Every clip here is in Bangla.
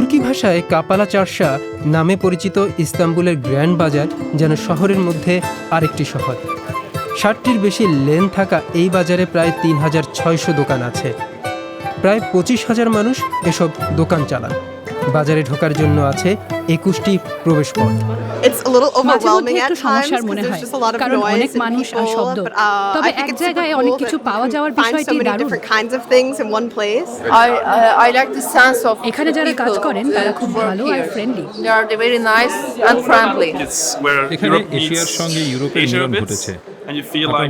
তুর্কি ভাষায় কাপালা চারশা নামে পরিচিত ইস্তাম্বুলের গ্র্যান্ড বাজার যেন শহরের মধ্যে আরেকটি শহর। ষাটটির বেশি লেন থাকা এই বাজারে প্রায় তিন হাজার ছয়শো দোকান আছে। প্রায় পঁচিশ হাজার মানুষ এসব দোকান চালান। বাজারে ঢোকার জন্য আছে একুশটি প্রবেশ পথ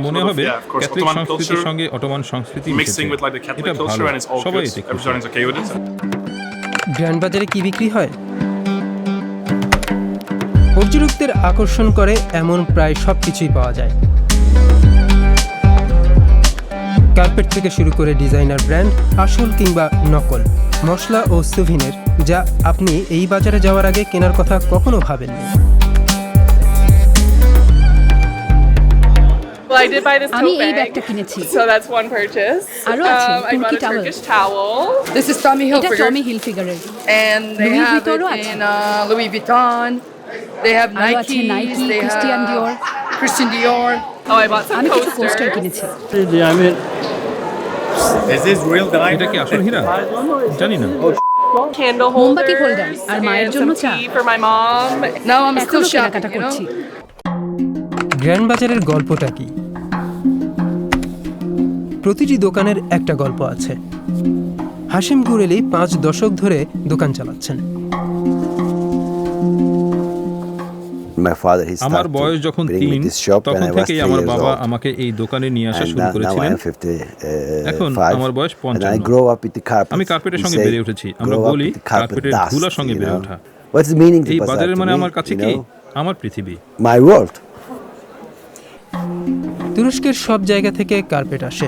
মনে হবে সংস্কৃতির সঙ্গে সংস্কৃতি গ্র্যান্ড বাজারে কি বিক্রি হয়? পর্যটকদের আকর্ষণ করে এমন প্রায় সব কিছুই পাওয়া যায়। কার্পেট থেকে শুরু করে ডিজাইনার ব্র্যান্ড, আসল কিংবা নকল, মশলা ও সুভিনের যা আপনি এই বাজারে যাওয়ার আগে কেনার কথা কখনো ভাবেননি। Well, I did buy this আমি tote এই bag, ব্যাগটা কিনেছি so that's one purchase. আরও আছে, Um, I bought Turkey a. Turkish towel. This is Tommy এটা Hilfiger. টমি হিলফিগারের And they Louis have Vuitton-ও it আছে। in uh, Louis Vuitton. They have আরও Nike. আছে Nike, they Christian have Dior। Christian Dior. Oh, I bought some আমি কিছু পোস্টার posters. কিনেছি Is this real diamond? এটা কি আসল হীরা জানি না Candle মোমবাতি holders holder আর মায়ের and জন্য some চা। tea for my mom. Now I'm এখনও still কেনাকাটা shopping, you করছি know. গ্র্যান্ড বাজারের গল্পটা কি প্রতিটি দোকানের একটা গল্প আছে। হাসিম গুরেলি পাঁচ দশক ধরে দোকান চালাচ্ছেন। আমার বয়স যখন তিন তখন থেকেই আমার বাবা আমাকে এই দোকানে নিয়ে আসা শুরু করেছিলেন। এখন আমার বয়স carpet. আমি কার্পেটের সঙ্গে বেড়ে উঠেছি। আমরা বলি কার্পেটের ধুলার সঙ্গে বেড়ে ওঠা। এই বাজারের মানে আমার কাছে কি? আমার পৃথিবী। My world. তুরস্কের সব জায়গা থেকে কার্পেট আসে।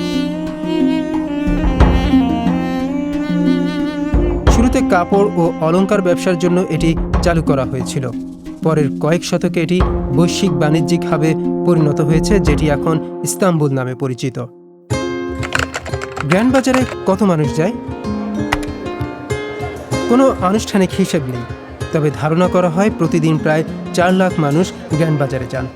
কাপড় ও অলংকার ব্যবসার জন্য এটি চালু করা হয়েছিল। পরের কয়েক শতকে এটি বৈশ্বিক বাণিজ্যিক হাবে পরিণত হয়েছে, যেটি এখন ইস্তাম্বুল নামে পরিচিত। গ্র্যান্ড বাজারে কত মানুষ যায়? কোনো আনুষ্ঠানিক হিসেব নেই। তবে ধারণা করা হয় প্রতিদিন প্রায় চার লাখ মানুষ গ্র্যান্ড বাজারে যান।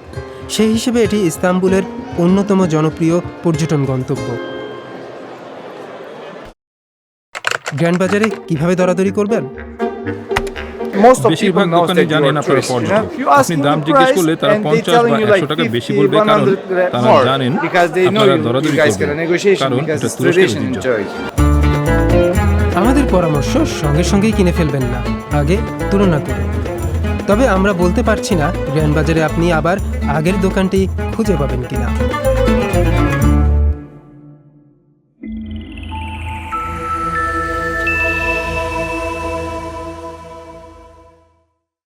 সেই হিসেবে এটি ইস্তাম্বুলের অন্যতম জনপ্রিয় পর্যটন গন্তব্য। গ্র্যান্ড বাজারে কীভাবে দরাদরি করবেন? Most of বেশিরভাগ দোকানে জানেন আপনারা পর্যটক know, you ask আপনি দাম জিজ্ঞেস করলে তারা পঞ্চাশ বা একশো টাকা বেশি বলবে কারণ তারা জানেন because they know আপনারা দরাদরি you guys get a করবেন কারণ এটা তুরস্কের tradition in ঐতিহ্য Turkey. আমাদের পরামর্শ সঙ্গে সঙ্গেই কিনে ফেলবেন না আগে তুলনা করুন তবে আমরা বলতে পারছি না গ্র্যান্ড বাজারে আপনি আবার আগের দোকানটি খুঁজে পাবেন কিনা।